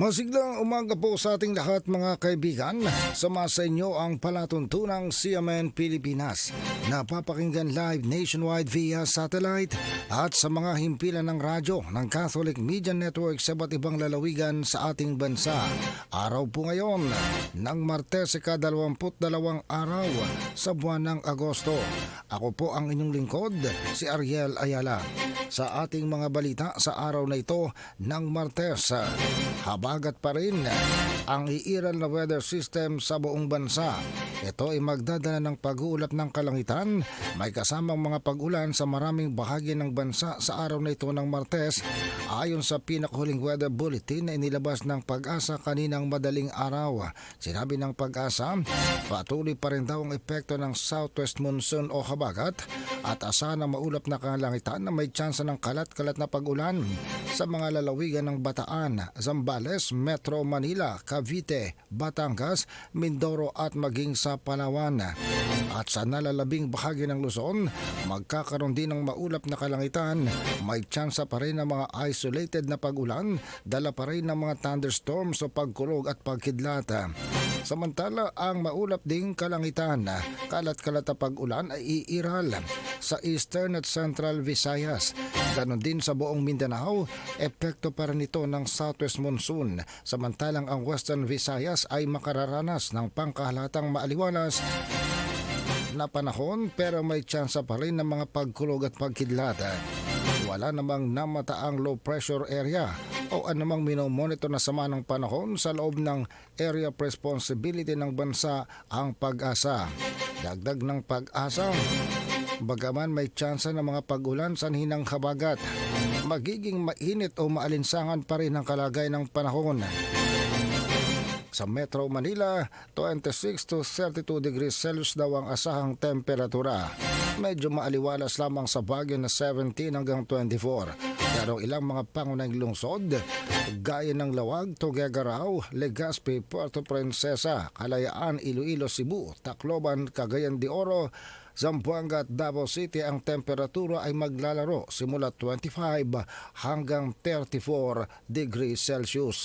Masiglang umaga po sa ating lahat mga kaibigan. Sama sa inyo ang palatuntunang CMN Pilipinas. Napapakinggan live nationwide via satellite at sa mga himpilan ng radyo ng Catholic Media Network sa iba't ibang lalawigan sa ating bansa. Araw po ngayon ng Martes ka 22 araw sa buwan ng Agosto. Ako po ang inyong lingkod, si Ariel Ayala. Sa ating mga balita sa araw na ito ng Martes, habagat pa rin ang iiral na weather system sa buong bansa. Ito ay magdadala ng pag-uulap ng kalangitan. May kasamang mga pag-ulan sa maraming bahagi ng bansa sa araw na ito ng Martes ayon sa pinakahuling weather bulletin na inilabas ng pag-asa kaninang madaling araw. Sinabi ng pag-asa, patuloy pa rin daw ang epekto ng southwest monsoon o habagat at asa ng maulap na kalangitan na may tsansa ng kalat-kalat na pag-ulan sa mga lalawigan ng Bataan, Zambales, Metro Manila, Cavite, Batangas, Mindoro at maging sa Palawan. At sa nalalabing bahagi ng Luzon, magkakaroon din ng maulap na kalangitan. May tsansa pa rin ng mga isolated na pag-ulan, dala pa rin ng mga thunderstorms o pagkulog at pagkidlat. Samantala, ang maulap ding kalangitan, kalat-kalat pag-ulan ay iiral sa Eastern at Central Visayas. Ganon din sa buong Mindanao, epekto pa rin ito ng Southwest Monsoon. Samantalang ang Western Visayas ay makararanas ng pangkahalatang maaliwalas na panahon pero may tsansa pa rin ng mga pagkulog at pagkidlat. Wala namang namataang low pressure area o anumang minomonitor na sama ng panahon sa loob ng area of responsibility ng bansa ang pag-asa. Dagdag ng pag-asa, bagaman may tsansa ng mga pag-ulan sa hinang habagat, magiging mainit o maalinsangan pa rin ang kalagay ng panahon. Sa Metro Manila, 26 to 32 degrees Celsius daw ang asahang temperatura. Medyo maaliwalas lamang sa Baguio na 17 hanggang 24. Pero ilang mga pangunahing lungsod, gaya ng Lawag, Tuguegarao, Legazpi, Puerto Princesa, Kalayaan, Iloilo, Cebu, Tacloban, Cagayan de Oro, Zamboanga at Davao City ang temperatura ay maglalaro simula 25 hanggang 34 degrees Celsius.